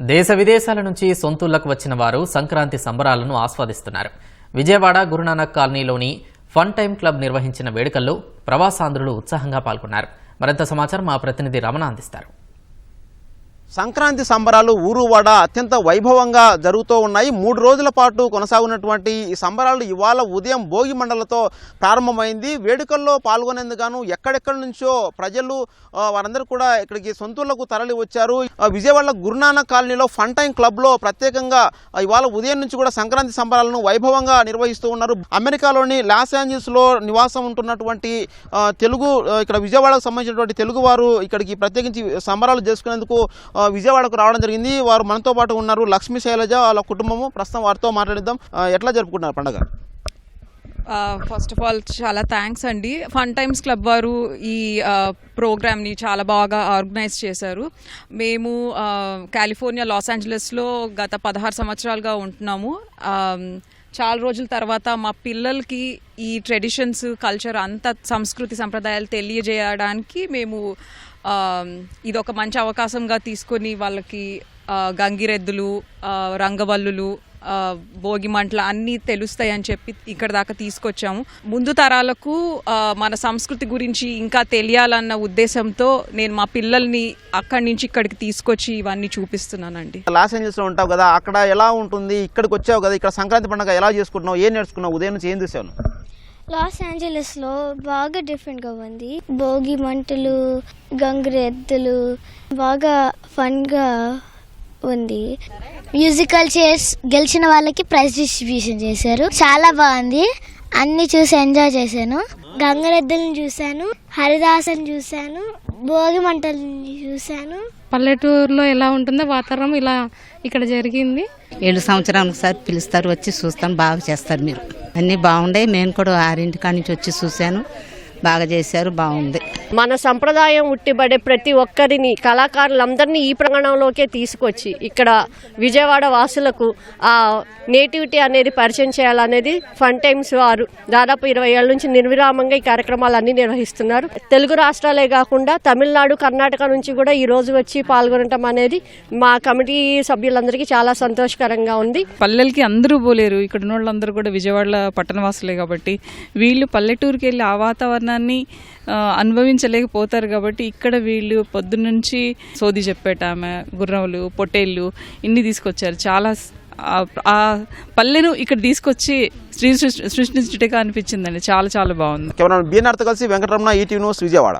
దేశ విదేశాల నుంచి సొంతూళ్ళకు వచ్చిన వారు సంక్రాంతి సంబరాలను ఆస్వాదిస్తున్నారు. విజయవాడ గురునానక్ కాలనీలోని ఫన్ టైమ్ క్లబ్ నిర్వహించిన వేడుకల్లో ప్రవాసాంధ్రులు ఉత్సాహంగా పాల్గొన్నారు. మరింత సమాచారం మా ప్రతినిధి రమణ అందిస్తారు. సంక్రాంతి సంబరాలు ఊరువాడ అత్యంత వైభవంగా జరుగుతూ ఉన్నాయి. మూడు రోజుల పాటు కొనసాగున్నటువంటి ఈ సంబరాలు ఇవాళ ఉదయం భోగి మండలతో ప్రారంభమైంది. వేడుకల్లో పాల్గొనేందుకు ఎక్కడెక్కడి నుంచో ప్రజలు వారందరూ కూడా ఇక్కడికి సొంతూళ్ళకు తరలి వచ్చారు. ఆ, విజయవాడ గురునానక్ కాలనీలో ఫన్ టైం క్లబ్లో ప్రత్యేకంగా ఇవాళ ఉదయం నుంచి కూడా సంక్రాంతి సంబరాలను వైభవంగా నిర్వహిస్తూ ఉన్నారు. అమెరికాలోని లాస్ ఏంజల్స్లో నివాసం ఉంటున్నటువంటి తెలుగు ఇక్కడ విజయవాడకు సంబంధించినటువంటి తెలుగు వారు ఇక్కడికి ప్రత్యేకించి సంబరాలు చేసుకునేందుకు విజయవాడకు రావడం జరిగింది. వారు మనతో పాటు ఉన్నారు. లక్ష్మీ శైలజ వాళ్ళ కుటుంబము. ప్రస్తుతం వారితో మాట్లాడిద్దాం. ఎట్లా జరుపుకుంటున్నారు పండగ? ఫస్ట్ ఆఫ్ ఆల్ చాలా థ్యాంక్స్ అండి. ఫన్ టైమ్స్ క్లబ్ వారు ఈ ప్రోగ్రామ్ని చాలా బాగా ఆర్గనైజ్ చేశారు. మేము కాలిఫోర్నియా లాస్ ఏంజలస్లో గత పదహారు సంవత్సరాలుగా ఉంటున్నాము. చాలా రోజుల తర్వాత మా పిల్లలకి ఈ ట్రెడిషన్స్ కల్చర్ అంత సంస్కృతి సంప్రదాయాలు తెలియజేయడానికి మేము ఇది ఒక మంచి అవకాశంగా తీసుకొని వాళ్ళకి గంగిరెద్దులు రంగవల్లులు భోగి మంటలు అన్నీ తెలుస్తాయి అని చెప్పి ఇక్కడ దాకా తీసుకొచ్చాము. ముందు తరాలకు మన సంస్కృతి గురించి ఇంకా తెలియాలన్న ఉద్దేశంతో నేను మా పిల్లల్ని అక్కడి నుంచి ఇక్కడికి తీసుకొచ్చి ఇవన్నీ చూపిస్తున్నానండి. లాస్ ఏంజల్స్లో ఉంటావు కదా అక్కడ ఎలా ఉంటుంది ఇక్కడికి వచ్చావు కదా ఇక్కడ సంక్రాంతి పండుగ ఎలా చేసుకుంటున్నావు ఏం నేర్చుకున్నావు ఉదయం నుంచి ఏం చూసావు? లాస్ ఏంజలస్లో బాగా డిఫరెంట్గా ఉంది. భోగి మంటలు గంగిరెద్దులు బాగా ఫన్గా ఉంది. మ్యూజికల్ చైర్స్ గెలిచిన వాళ్ళకి ప్రైజ్ డిస్ట్రిబ్యూషన్ చేశారు. చాలా బాగుంది. అన్ని చూసి ఎంజాయ్ చేశాను. గంగరెద్దులను చూశాను. హరిదాసన్ చూశాను. భోగి మంటలను చూశాను. పల్లెటూరులో ఎలా ఉంటుందో వాతావరణం ఇలా ఇక్కడ జరిగింది. ఏడు సంవత్సరాలకు ఒకసారి పిలుస్తారు వచ్చి చూస్తాను బాగా చేస్తారు మీరు. అన్నీ బాగుండే. నేను కూడా ఆరింటి కాడి నుంచి వచ్చి చూశాను. బాగా చేశారు బాగుంది. మన సంప్రదాయం ఉట్టిబడే ప్రతి ఒక్కరిని కళాకారులందరినీ ఈ ప్రాంగణంలోకే తీసుకొచ్చి ఇక్కడ విజయవాడ వాసులకు ఆ నేటివిటీ అనేది పరిచయం చేయాలనేది ఫన్ టైమ్స్ వారు దాదాపు ఇరవై ఏళ్ళ నుంచి నిర్విరామంగా ఈ కార్యక్రమాలన్నీ నిర్వహిస్తున్నారు. తెలుగు రాష్ట్రాలే కాకుండా తమిళనాడు కర్ణాటక నుంచి కూడా ఈ రోజు వచ్చి పాల్గొనటం అనేది మా కమిటీ సభ్యులందరికీ చాలా సంతోషకరంగా ఉంది. పల్లెలకి అందరూ పోలేరు. ఇక్కడ ఉన్న వాళ్ళందరూ కూడా విజయవాడలో పట్టణవాసులే కాబట్టి వీళ్ళు పల్లెటూరుకి వెళ్ళి ఆ వాతావరణాన్ని ఆ, అనుభవించలేకపోతారు కాబట్టి ఇక్కడ వీళ్ళు పొద్దున్నుంచి సోది చెప్పేట ఆమె గుర్రములు పొట్టేళ్ళు ఇన్ని తీసుకొచ్చారు. చాలా ఆ- పల్లెను ఇక్కడ తీసుకొచ్చి శ్రీ అనిపించిందండి. చాలా చాలా బాగుంది. కేవలం బిఎన్ఆర్తో కలిసి వెంకటరమణ ఈటీవీ న్యూస్ విజయవాడ.